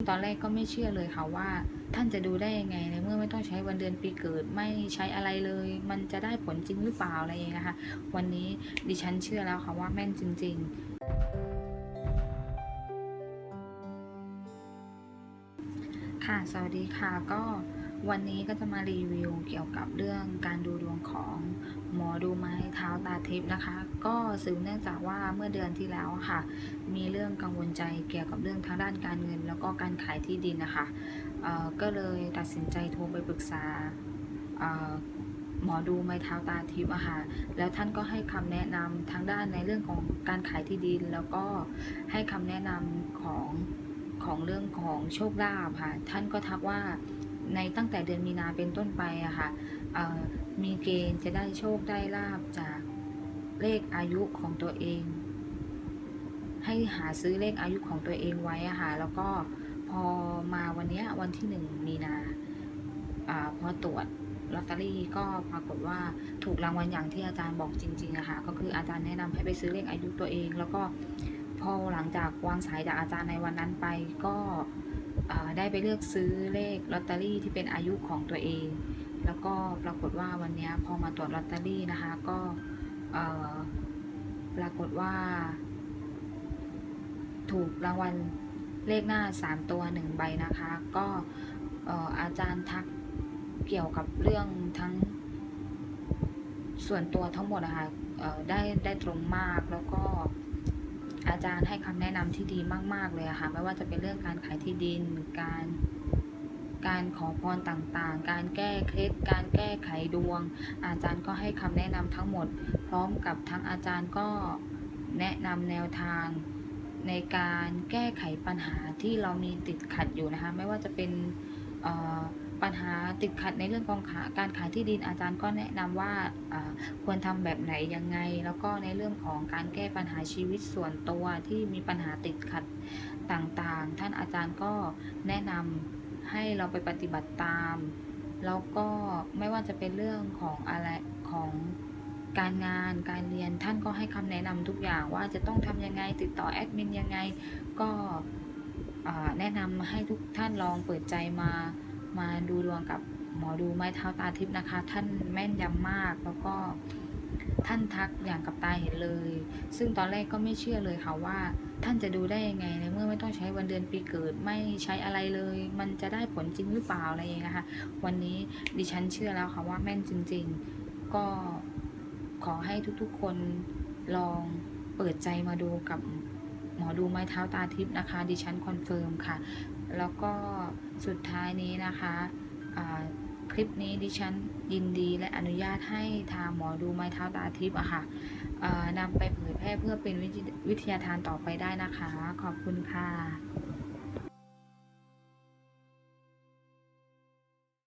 ตอนแรกก็ไม่เชื่อเลยค่ะว่า ท่านจะดูได้ยังไงในเมื่อไม่ต้องใช้วันเดือนปีเกิดไม่ใช้อะไรเลย มันจะได้ผลจริงหรือเปล่าอะไรอย่างเงี้ยค่ะ วันนี้ดิฉันเชื่อแล้วค่ะว่าแม่นจริง ๆค่ะ สวัสดีค่ะ ก็ วันนี้ก็จะมารีวิวเกี่ยวกับเรื่องการดูดวงของหมอดูไม้เท้าตาทิพย์นะคะ ก็สืบเนื่องจากว่าเมื่อเดือนที่แล้วค่ะ มีเรื่องกังวลใจเกี่ยวกับเรื่องทางด้านการเงิน แล้วก็การขายที่ดินนะคะเอ่อก็เลยตัดสินใจโทรไปปรึกษาเอ่อหมอดูไม้เท้าตาทิพย์อะค่ะแล้วท่านก็ให้คำแนะนำทางด้านในเรื่องของการขายที่ดิน แล้วก็ให้คำแนะนำของของเรื่องของโชคลาภค่ะ ท่านก็ทักว่า ในตั้งแต่เดือนมีนาเป็นต้นไปอะค่ะเอ่อมีเกณฑ์จะได้โชคได้ลาบจากเลขอายุของตัวเอง ให้หาซื้อเลขอายุของตัวเองไว้อะค่ะแล้วก็พอมาวันนี้วันที่หนึ่งมีนาอพอตรวจลอตเตอรี่ก็ปรากฏว่าถูกรางวัลอย่างที่อาจารย์บอกจริงๆอะค่ะก็คืออาจารย์แนะนำให้ไปซื้อเลขอายุตัวเอง แล้วก็พอหลังจากวางสายจากอาจารย์ในวันนั้นไปก็ ได้ไปเลือกซื้อเลขลอตเตอรี่ที่เป็นอายุของตัวเอง แล้วก็ปรากฏว่าวันนี้พอมาตรวจลอตเตอรี่นะคะก็ปรากฏว่า ถูกรางวัลเลขหน้า 3 ตัว 1 ใบนะคะ ก็เอ่อาจารย์ทักเกี่ยวกับเรื่องทั้งส่วนตัวทั้งหมดนะคะได้ได้ตรงมากแล้วก็ อาจารย์ให้คำแนะนำที่ดีมาก ๆ เลยค่ะ ไม่ว่าจะเป็นเรื่องการขายที่ดิน การ การขอพรต่างๆ การแก้เคล็ด การแก้ไขดวง อาจารย์ก็ให้คำแนะนำทั้งหมด พร้อมกับทั้งอาจารย์ก็แนะนำแนวทางในการแก้ไขปัญหาที่เรามีติดขัดอยู่นะคะ ไม่ว่าจะเป็นเอ่อ ปัญหาติดขัดในเรื่องของขาการขายที่ดินอาจารย์ก็แนะนำว่าอ่าควรทำแบบไหนยังไง แล้วก็ในเรื่องของการแก้ปัญหาชีวิตส่วนตัวที่มีปัญหาติดขัดต่างๆ ท่านอาจารย์ก็แนะนำให้เราไปปฏิบัติตาม แล้วก็ไม่ว่าจะเป็นเรื่องของอะไรของการงานการเรียนท่านก็ให้คำแนะนำทุกอย่างว่าจะต้องทำยังไงติดต่อแอดมินยังไงก็แนะนำให้ทุกท่านลองเปิดใจมา มาดูดวงกับหมอดูไม้เท้าตาทิพย์นะคะ ท่านแม่นยำมากแล้วก็ท่านทักอย่างกับตาเห็นเลย ซึ่งตอนแรกก็ไม่เชื่อเลยค่ะว่า ท่านจะดูได้ยังไงในเมื่อไม่ต้องใช้วันเดือนปีเกิดไม่ใช้อะไรเลย มันจะได้ผลจริงหรือเปล่าอะไรอย่างเงี้ยค่ะ วันนี้ดิฉันเชื่อแล้วค่ะว่าแม่นจริง ๆ ก็ขอให้ทุกๆคนลองเปิดใจมาดูกับหมอดูไม้เท้าตาทิพย์นะคะ ดิฉันคอนเฟิร์มค่ะ แล้วก็สุดท้ายนี้นะคะคลิปนี้ดิฉันยินดีและอนุญาตให้ทางหมอดูไม้เท้าตาทิพย์อะค่ะเอ่อนำไปเผยแพร่เพื่อเป็นวิทยาทานต่อไปได้นะคะ ขอบคุณค่ะ